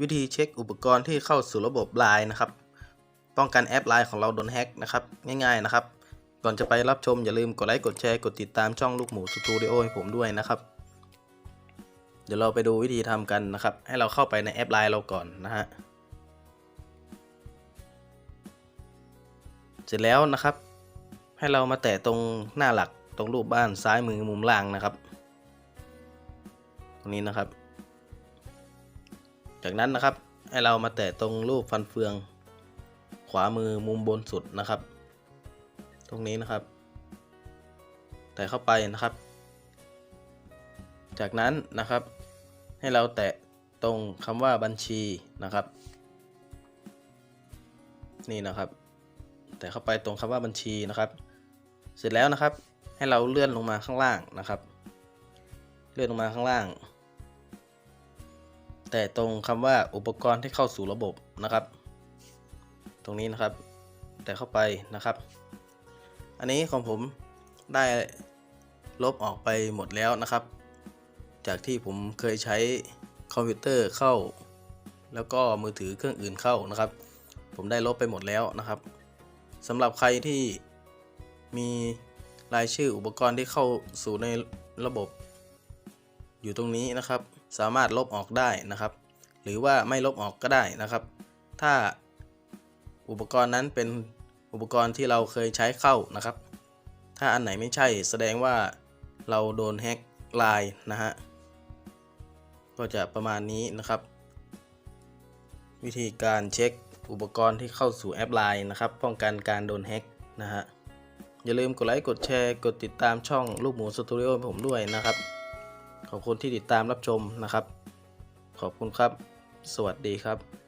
วิธีเช็คอุปกรณ์ที่เข้าสู่ระบบไลน์นะครับ ป้องกันแอปไลน์ของเราโดนแฮ็กนะครับ ง่ายๆนะครับ ก่อนจะไปรับชมอย่าลืมกดไลค์กดแชร์กดติดตามช่องลูกหมูสตูดิโอให้ผมด้วยนะครับ เดี๋ยวเราไปดูวิธีทำกันนะครับ ให้เราเข้าไปในแอปไลน์เราก่อนนะฮะ เสร็จแล้วนะครับ ให้เรามาแตะตรงหน้าหลักตรงรูปบ้านซ้ายมือมุมล่างนะครับ ตรงนี้นะครับ จากนั้นนะครับให้เรามาแตะตรงรูปฟันเฟือง ขวามือมุมบนสุดนะครับ ตรงนี้นะครับ แตะเข้าไปนะครับ จากนั้นนะครับ ให้เราแตะตรงคำว่าบัญชีนะครับ นี่นะครับ แต่เข้าไปตรงคำว่าบัญชีนะครับ เสร็จแล้วนะครับ ให้เราเลื่อนลงมาข้างล่างนะครับ เลื่อนลงมาข้างล่าง แต่ตรงคำว่าอุปกรณ์ที่เข้าสู่ระบบนะครับ ตรงนี้นะครับ แต่เข้าไปนะครับ อันนี้ของผมได้ลบออกไปหมดแล้วนะครับ จากที่ผมเคยใช้คอมพิวเตอร์เข้า แล้วก็มือถือเครื่องอื่นเข้านะครับ ผมได้ลบไปหมดแล้วนะครับสำหรับใครที่มีรายชื่ออุปกรณ์ที่เข้าสู่ในระบบ อยู่ตรงนี้นะครับ สามารถลบออกได้นะครับ หรือว่าไม่ลบออกก็ได้นะครับ ถ้าอุปกรณ์นั้นเป็นอุปกรณ์ที่เราเคยใช้เข้านะครับ ถ้าอันไหนไม่ใช่แสดงว่าเราโดนแฮ็กไลน์นะฮะ ก็จะประมาณนี้นะครับ วิธีการเช็คอุปกรณ์ที่เข้าสู่แอปไลน์นะครับ ป้องกันการโดนแฮ็กนะฮะ อย่าลืมกดไลค์ กดแชร์ กดติดตามช่องลูกหมูสตูดิโอผมด้วยนะครับ ขอบคุณที่ติดตามรับชมนะครับ ขอบคุณครับ สวัสดีครับ